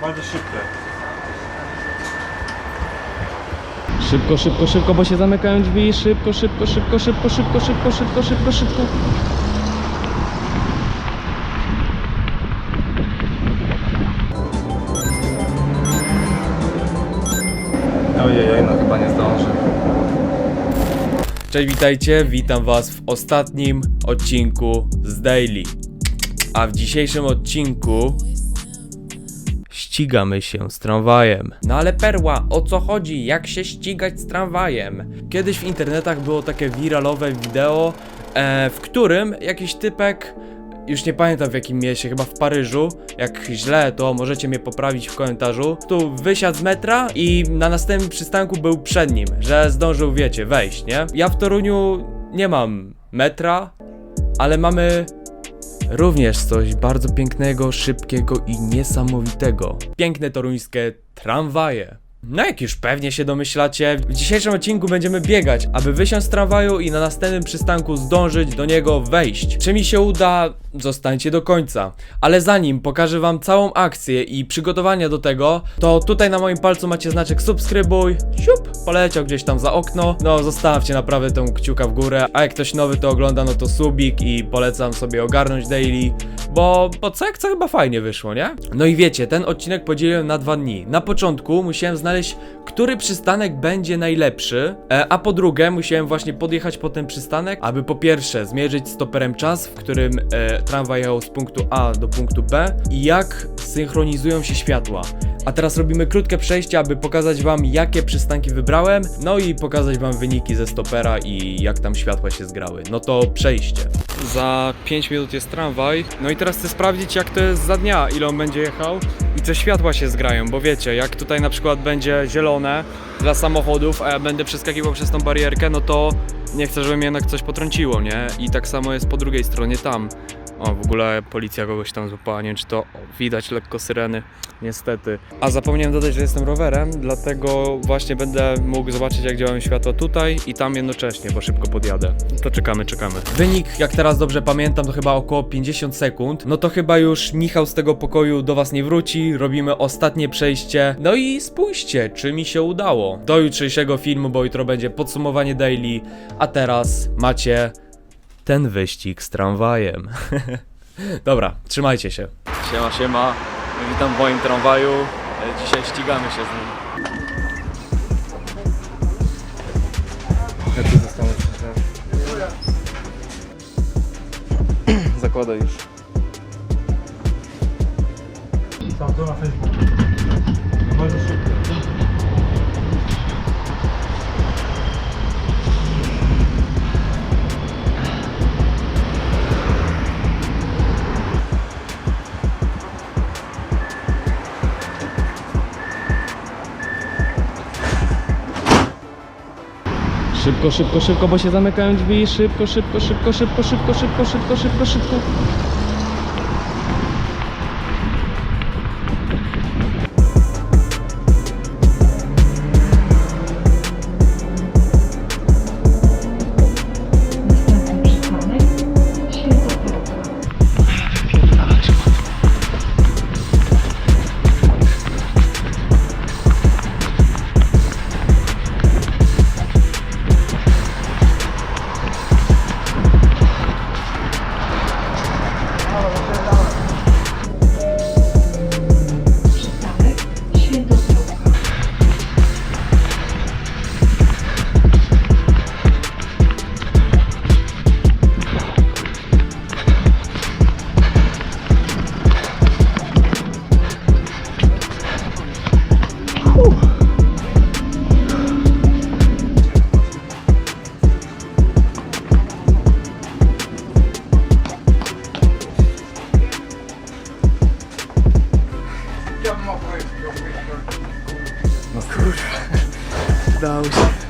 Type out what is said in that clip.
Bardzo szybkie. Szybko, szybko, szybko, bo się zamykają drzwi. Szybko, szybko, szybko, szybko, szybko, szybko, szybko, szybko, szybko. Ojej, no chyba nie zdąży. Cześć, witajcie, witam was w ostatnim odcinku z Daily. A w dzisiejszym odcinku ścigamy się z tramwajem. No ale perła, o co chodzi? Jak się ścigać z tramwajem? Kiedyś w internetach było takie wiralowe wideo, e, w którym jakiś typek już nie pamiętam w jakim mieście, chyba w Paryżu. Jak źle, to możecie mnie poprawić w komentarzu. Tu wysiadł z metra i na następnym przystanku był przed nim, że zdążył, wiecie, wejść, nie? Ja w Toruniu nie mam metra, ale mamy również coś bardzo pięknego, szybkiego i niesamowitego. Piękne toruńskie tramwaje. No jak już pewnie się domyślacie, w dzisiejszym odcinku będziemy biegać, aby wysiąść z tramwaju i na następnym przystanku zdążyć do niego wejść. Czy mi się uda, zostańcie do końca. Ale zanim pokażę wam całą akcję i przygotowania do tego, to tutaj na moim palcu macie znaczek subskrybuj, siup, poleciał gdzieś tam za okno. No zostawcie naprawdę tą kciuka w górę, a jak ktoś nowy to ogląda, no to subik i polecam sobie ogarnąć daily, bo, bo co jak co chyba fajnie wyszło, nie? No i wiecie, ten odcinek podzieliłem na dwa dni. Na początku musiałem znaleźć, który przystanek będzie najlepszy, e, a po drugie musiałem właśnie podjechać po ten przystanek, aby po pierwsze zmierzyć stoperem czas, w którym e, tramwaj jechał z punktu A do punktu B i jak synchronizują się światła. A teraz robimy krótkie przejście, aby pokazać wam jakie przystanki wybrałem, no i pokazać wam wyniki ze stopera i jak tam światła się zgrały. No to przejście. Za 5 minut jest tramwaj, no i teraz chcę sprawdzić jak to jest za dnia, ile on będzie jechał i co światła się zgrają, bo wiecie, jak tutaj na przykład będzie zielone dla samochodów, a ja będę przeskakiwał przez tą barierkę, no to nie chcę, żeby mnie jednak coś potrąciło, nie? I tak samo jest po drugiej stronie tam. O, w ogóle policja kogoś tam złapała, nie wiem czy to o, widać lekko syreny, niestety. A zapomniałem dodać, że jestem rowerem, dlatego właśnie będę mógł zobaczyć jak działają światła tutaj i tam jednocześnie, bo szybko podjadę. To czekamy, czekamy. Wynik, jak teraz dobrze pamiętam, to chyba około 50 sekund. No to chyba już Michał z tego pokoju do was nie wróci, robimy ostatnie przejście. No i spójrzcie, czy mi się udało. Do jutrzejszego filmu, bo jutro będzie podsumowanie daily, a teraz macie ten wyścig z tramwajem. Dobra, trzymajcie się. Siema, siema. Witam w moim tramwaju. Dzisiaj ścigamy się z nim. Zakładaj już. Tam to na Facebooku. Bardzo szybkie. Szybko, szybko, szybko, bo się zamykają drzwi. Szybko, szybko, szybko, szybko, szybko, szybko, szybko, szybko, szybko. No kurwa. Udało się.